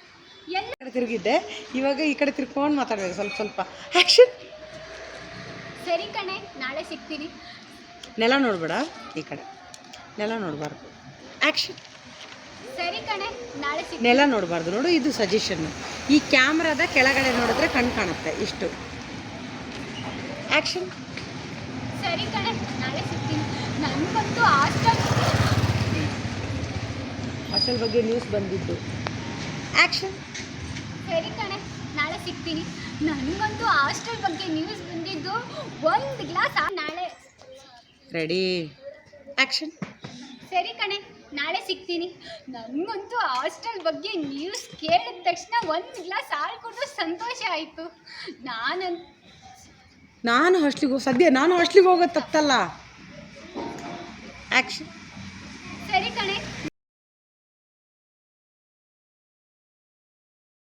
ಎಲ್ಲ ಕಡೆ ತಿರುಗಿದ್ದೆ. ಇವಾಗ ಈ ಕಡೆ ತಿರ್ಕೊಂಡು ಮಾತಾಡಬೇಕು ಸ್ವಲ್ಪ ಸ್ವಲ್ಪ. ಆ್ಯಕ್ಷನ್ ಸರಿ ಕಣೆ ನಾಳೆ ಸಿಗ್ತೀನಿ. ನೆಲ ನೋಡ್ಬೇಡ ಈ ಕಡೆ. ನೆಲ ನೋಡಬಾರ್ದು. ಆ್ಯಕ್ಷನ್ ಸರಿ ಕಣೆ ನಾಳೆ ಸಿಗ್ ನೆಲ ನೋಡಬಾರ್ದು. ನೋಡು ಇದು ಸಜೆಷನ್ ಈ ಕ್ಯಾಮ್ರಾದ ಕೆಳಗಡೆ ನೋಡಿದ್ರೆ ಕಣ್ಣು ಕಾಣುತ್ತೆ ಇಷ್ಟು. ಆ್ಯಕ್ಷನ್ ಸರಿ ಕಣೆ ನಾಳೆ ಸಿಗ್ತೀನಿ. ನನಗಂತೂ ಹಾಸ್ಟೆಲ್ ಹಾಸ್ಟೆಲ್ ಬಗ್ಗೆ ನ್ಯೂಸ್ ಬಂದಿದ್ದು. ಆ್ಯಕ್ಷನ್ ಸರಿ ಕಣೆ ನಾಳೆ ಸಿಗ್ತೀನಿ. ನನಗಂತೂ ಹಾಸ್ಟೆಲ್ ಬಗ್ಗೆ ನ್ಯೂಸ್ ಬಂದಿದ್ದು ಒಂದು ಗ್ಲಾಸ್ ನಾಳೆ. ರೆಡಿ ಆ್ಯಕ್ಷನ್ ಸರಿ ಕಣೆ. ನಾಳೆ ಸಿಗ್ತೀನಿ. ನನಗಂತೂ ಹಾಸ್ಟೆಲ್ ಬಗ್ಗೆ ನ್ಯೂಸ್ ಕೇಳಿದ ತಕ್ಷಣ ಒಂದು ಗ್ಲಾಸ್ ಹಾಲು ಕೊಟ್ಟು ಸಂತೋಷ ಆಯಿತು. ನಾನು ನಾನು ಹಾಸ್ಟ್ಲಿಗೆ ಹೋಗಿ ಸದ್ಯ ನಾನು ಹಾಸ್ಟ್ಲಿಗೆ ಹೋಗೋದು ತಪ್ಪಲ್ಲ. ಆ್ಯಕ್ಷನ್ ಸರಿ ಕಣೆ.